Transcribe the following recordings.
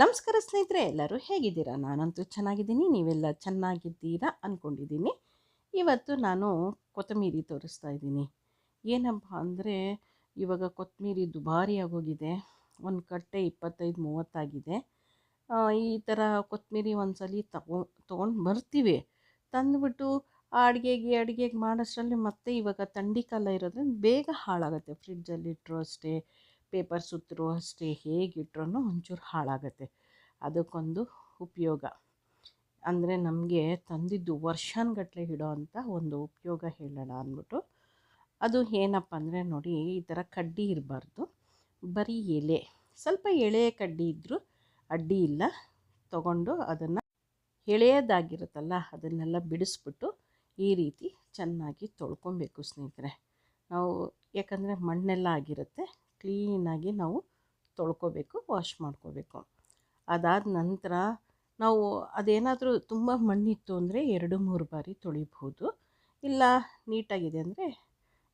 ನಮಸ್ಕಾರ ಸ್ನೇಹಿತರೆ, ಎಲ್ಲರೂ ಹೇಗಿದ್ದೀರಾ? ನಾನಂತೂ ಚೆನ್ನಾಗಿದ್ದೀನಿ, ನೀವೆಲ್ಲ ಚೆನ್ನಾಗಿದ್ದೀರಾ ಅಂದ್ಕೊಂಡಿದ್ದೀನಿ ಇವತ್ತು ನಾನು ಕೊತ್ತಂಬರಿ ತೋರಿಸ್ತಾ ಇದ್ದೀನಿ. ಏನಪ್ಪ ಅಂದರೆ, ಇವಾಗ ಕೊತ್ತಂಬರಿ ದುಬಾರಿ ಆಗೋಗಿದೆ ಒಂದು ಕಟ್ಟೆ ಇಪ್ಪತ್ತೈದು, ಮೂವತ್ತಾಗಿದೆ. ಈ ಥರ ಕೊತ್ತಂಬರಿ ಒಂದ್ಸಲಿ ತಗೊ, ತೊಗೊಂಡು ಬರ್ತೀವಿ. ತಂದುಬಿಟ್ಟು ಅಡುಗೆಗೆ ಅಡುಗೆಗೆ ಮಾಡೋಷ್ಟರಲ್ಲಿ ಮತ್ತೆ ಇವಾಗ ಥಂಡಿ ಕಾಲ ಇರೋದ್ರಿಂದ ಬೇಗ ಹಾಳಾಗುತ್ತೆ. ಫ್ರಿಡ್ಜಲ್ಲಿ ಇಟ್ಟರು ಅಷ್ಟೇ, ಪೇಪರ್ ಸುತ್ತರೂ ಅಷ್ಟೇ ಹೇಗಿಟ್ರೂ ಒಂಚೂರು ಹಾಳಾಗತ್ತೆ. ಅದಕ್ಕೊಂದು ಉಪಯೋಗ. ಅಂದರೆ ನಮಗೆ ತಂದಿದ್ದು ವರ್ಷಾನುಗಟ್ಲೆ ಇಡೋ ಅಂಥ ಒಂದು ಉಪಯೋಗ ಹೇಳೋಣ ಅಂದ್ಬಿಟ್ಟು, ಅದು ಏನಪ್ಪ ಅಂದರೆ ನೋಡಿ ಈ ಥರ ಕಡ್ಡಿ ಇರಬಾರ್ದು. ಬರೀ ಎಲೆ, ಸ್ವಲ್ಪ ಎಳೆಯ ಕಡ್ಡಿ ಇದ್ದರೂ ಅಡ್ಡಿ ಇಲ್ಲ. ತಗೊಂಡು ಅದನ್ನು ಎಳೆಯದಾಗಿರುತ್ತಲ್ಲ, ಅದನ್ನೆಲ್ಲ ಬಿಡಿಸ್ಬಿಟ್ಟು ಈ ರೀತಿ ಚೆನ್ನಾಗಿ ತೊಳ್ಕೊಬೇಕು ಸ್ನೇಹಿತರೆ. ನಾವು ಯಾಕಂದರೆ ಮಣ್ಣೆಲ್ಲ ಆಗಿರುತ್ತೆ, ಕ್ಲೀನಾಗಿ ನಾವು ತೊಳ್ಕೊಬೇಕು, ವಾಶ್ ಮಾಡ್ಕೋಬೇಕು. ಅದಾದ ನಂತರ ನಾವು ಅದೇನಾದರೂ ತುಂಬ ಮಣ್ಣಿತ್ತು ಅಂದರೆ ಎರಡು ಮೂರು ಬಾರಿ ತೊಳಿಬೋದು ಇಲ್ಲ ನೀಟಾಗಿದೆ ಅಂದರೆ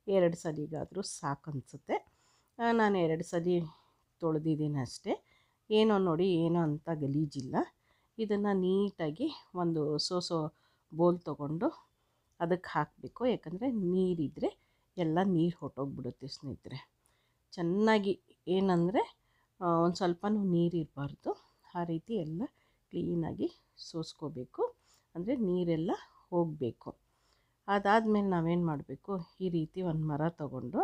ಎರಡು ಸಲಿಗಾದರೂ ಸಾಕು ಅನಿಸುತ್ತೆ. ನಾನು ಎರಡು ಸಲ ತೊಳೆದಿದ್ದೀನಿ ಅಷ್ಟೇ. ಏನೋ ನೋಡಿ ಏನೋ ಅಂತ ಗಲೀಜಿಲ್ಲ. ಇದನ್ನು ನೀಟಾಗಿ ಒಂದು ಸೋಸೋ ಬೋಲ್ ತೊಗೊಂಡು ಅದಕ್ಕೆ ಹಾಕಬೇಕು. ಯಾಕಂದರೆ ನೀರಿದ್ದರೆ ಎಲ್ಲ ನೀರು ಹೊಟ್ಟೋಗ್ಬಿಡುತ್ತೆ ಸ್ನೇಹಿತರೆ. ಚೆನ್ನಾಗಿ ಏನಂದರೆ ಒಂದು ಸ್ವಲ್ಪನೂ ನೀರಿರಬಾರ್ದು. ಆ ರೀತಿ ಎಲ್ಲ ಕ್ಲೀನಾಗಿ ಸೋಸ್ಕೋಬೇಕು. ಅಂದರೆ ನೀರೆಲ್ಲ ಹೋಗಬೇಕು. ಅದಾದಮೇಲೆ ನಾವೇನು ಮಾಡಬೇಕು? ಈ ರೀತಿ ಒಂದು ಮರ ತಗೊಂಡು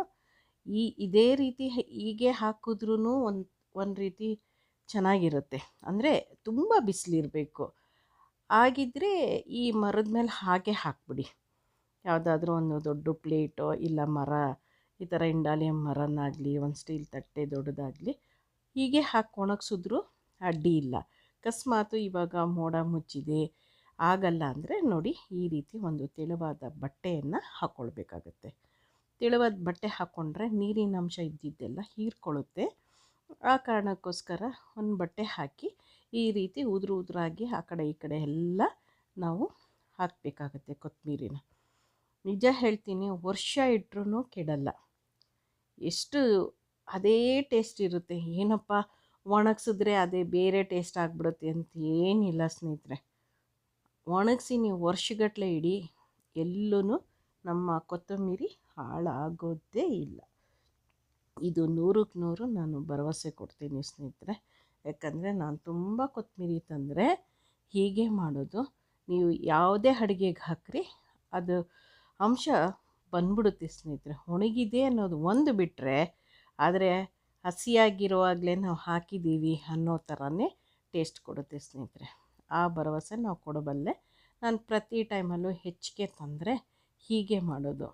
ಈ ಇದೇ ರೀತಿ ಹೀಗೆ ಹಾಕಿದ್ರೂ ಒಂದು ಒಂದು ರೀತಿ ಚೆನ್ನಾಗಿರುತ್ತೆ. ಅಂದರೆ ತುಂಬ ಬಿಸಿಲಿರಬೇಕು. ಆಗಿದ್ದರೆ ಈ ಮರದ ಮೇಲೆ ಹಾಗೆ ಹಾಕ್ಬಿಡಿ. ಯಾವುದಾದ್ರೂ ಒಂದು ದೊಡ್ಡ ಪ್ಲೇಟೋ ಇಲ್ಲ ಮರ, ಈ ಥರ ಇಂಡಾಲಿಯಂ ಮರನಾಗಲಿ, ಒಂದು ಸ್ಟೀಲ್ ತಟ್ಟೆ ದೊಡ್ಡದಾಗಲಿ ಹೀಗೆ ಹಾಕಿ ಒಣಗಿಸಿದ್ರು ಅಡ್ಡಿ ಇಲ್ಲ. ಅಕಸ್ಮಾತು ಇವಾಗ ಮೋಡ ಮುಚ್ಚಿದೆ. ಆಗಲ್ಲ ಅಂದರೆ ನೋಡಿ ಈ ರೀತಿ ಒಂದು ತೆಳುವಾದ ಬಟ್ಟೆಯನ್ನು ಹಾಕ್ಕೊಳ್ಬೇಕಾಗತ್ತೆ ತೆಳುವಾದ ಬಟ್ಟೆ ಹಾಕ್ಕೊಂಡ್ರೆ ನೀರಿನ ಅಂಶ ಇದ್ದಿದ್ದೆಲ್ಲ ಹೀರ್ಕೊಳ್ಳುತ್ತೆ. ಆ ಕಾರಣಕ್ಕೋಸ್ಕರ ಒಂದು ಬಟ್ಟೆ ಹಾಕಿ ಈ ರೀತಿ ಉದುರು ಉದುರಾಗಿ ಆ ಕಡೆ ಈ ಕಡೆ ಎಲ್ಲ ನಾವು ಹಾಕಬೇಕಾಗತ್ತೆ ಕೊತ್ತಂಬರಿನ ನಿಜ ಹೇಳ್ತೀನಿ ವರ್ಷ ಇಟ್ಟರೂ ಕೆಡಲ್ಲ. ಎಷ್ಟು ಅದೇ ಟೇಸ್ಟ್ ಇರುತ್ತೆ. ಏನಪ್ಪ ಒಣಗಿಸಿದ್ರೆ ಅದೇ ಬೇರೆ ಟೇಸ್ಟ್ ಆಗಿಬಿಡುತ್ತೆ ಅಂತ ಏನಿಲ್ಲ ಸ್ನೇಹಿತರೆ. ಒಣಗಿಸಿ ನೀವು ವರ್ಷಗಟ್ಟಲೆ ಇಡಿ ಎಲ್ಲೂ ನಮ್ಮ ಕೊತ್ತಂಬರಿ ಹಾಳಾಗೋದೇ ಇಲ್ಲ. ಇದು ನೂರಕ್ಕೆ ನೂರು ನಾನು ಭರವಸೆ ಕೊಡ್ತೀನಿ ಸ್ನೇಹಿತರೆ. ಯಾಕಂದರೆ ನಾನು ತುಂಬ ಕೊತ್ತಂಬರಿ ತಂದರೆ ಹೀಗೆ ಮಾಡೋದು. ನೀವು ಯಾವುದೇ ಅಡುಗೆಗೆ ಹಾಕ್ರಿ, ಅದು ಅಂಶ ಬಂದ್ಬಿಡುತ್ತೆ ಸ್ನೇಹಿತರೆ. ಒಣಗಿದೆ ಅನ್ನೋದು ಒಂದು ಬಿಟ್ಟರೆ ಆದರೆ ಹಸಿಯಾಗಿರುವಾಗಲೇ ನಾವು ಹಾಕಿದ್ದೀವಿ ಅನ್ನೋ ಥರನೇ ಟೇಸ್ಟ್ ಕೊಡುತ್ತೆ ಸ್ನೇಹಿತರೆ. ಆ ಭರವಸೆ ನಾವು ಕೊಡಬಲ್ಲೆ ನಾನು ಪ್ರತಿ ಟೈಮಲ್ಲೂ ಹೆಚ್ಚಿಗೆ ತಂದರೆ ಹೀಗೆ ಮಾಡೋದು.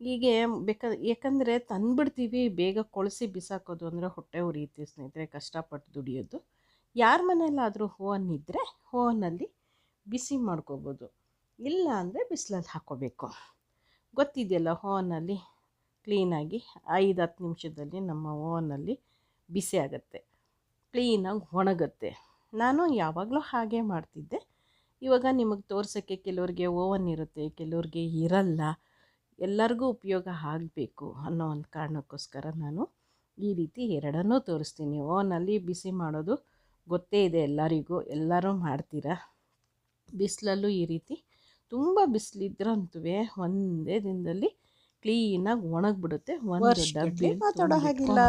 ಹೀಗೆ ಬೇಕಾ ಯಾಕಂದರೆ ತಂದುಬಿಡ್ತೀವಿ, ಬೇಗ ಕೊಳಸಿ ಬಿಸಾಕೋದು ಅಂದರೆ ಹೊಟ್ಟೆ ಉರಿಯುತ್ತೆ ಸ್ನೇಹಿತರೆ, ಕಷ್ಟಪಟ್ಟು ದುಡಿಯೋದು. ಯಾರ ಮನೆಯಲ್ಲಾದರೂ ಓವನ್ ಇದ್ದರೆ ಓವನಲ್ಲಿ ಬಿಸಿ ಮಾಡ್ಕೋಬೋದು. ಇಲ್ಲ ಅಂದರೆ ಬಿಸಿಲಲ್ಲಿ ಹಾಕ್ಕೋಬೇಕು ಗೊತ್ತಿದೆಯಲ್ಲ ಓವನಲ್ಲಿ ಕ್ಲೀನಾಗಿ ಐದು ಹತ್ತು ನಿಮಿಷದಲ್ಲಿ ನಮ್ಮ ಓವನಲ್ಲಿ ಬಿಸಿ ಆಗುತ್ತೆ. ಕ್ಲೀನಾಗಿ ಒಣಗುತ್ತೆ. ನಾನು ಯಾವಾಗಲೂ ಹಾಗೆ ಮಾಡ್ತಿದ್ದೆ. ಇವಾಗ ನಿಮಗೆ ತೋರ್ಸೋಕ್ಕೆ ಕೆಲವ್ರಿಗೆ ಓವನ್ ಇರುತ್ತೆ, ಕೆಲವ್ರಿಗೆ ಇರಲ್ಲ, ಎಲ್ಲರಿಗೂ ಉಪಯೋಗ ಆಗಬೇಕು ಅನ್ನೋ ಒಂದು ಕಾರಣಕ್ಕೋಸ್ಕರ ನಾನು ಈ ರೀತಿ ಎರಡನ್ನೂ ತೋರಿಸ್ತೀನಿ. ಓವನಲ್ಲಿ ಬಿಸಿ ಮಾಡೋದು ಗೊತ್ತೇ ಇದೆ ಎಲ್ಲರಿಗೂ, ಎಲ್ಲರೂ ಮಾಡ್ತೀರಾ? ಬಿಸಿಲಲ್ಲೂ ಈ ರೀತಿ ತುಂಬ ಬಿಸಿಲಿದ್ರಂತೂ ಒಂದೇ ದಿನದಲ್ಲಿ ಕ್ಲೀನಾಗಿ ಒಣಗಿಬಿಡುತ್ತೆ ಒಂದು ಡಬ್ಬಿ ಹಾಗಿಲ್ಲ.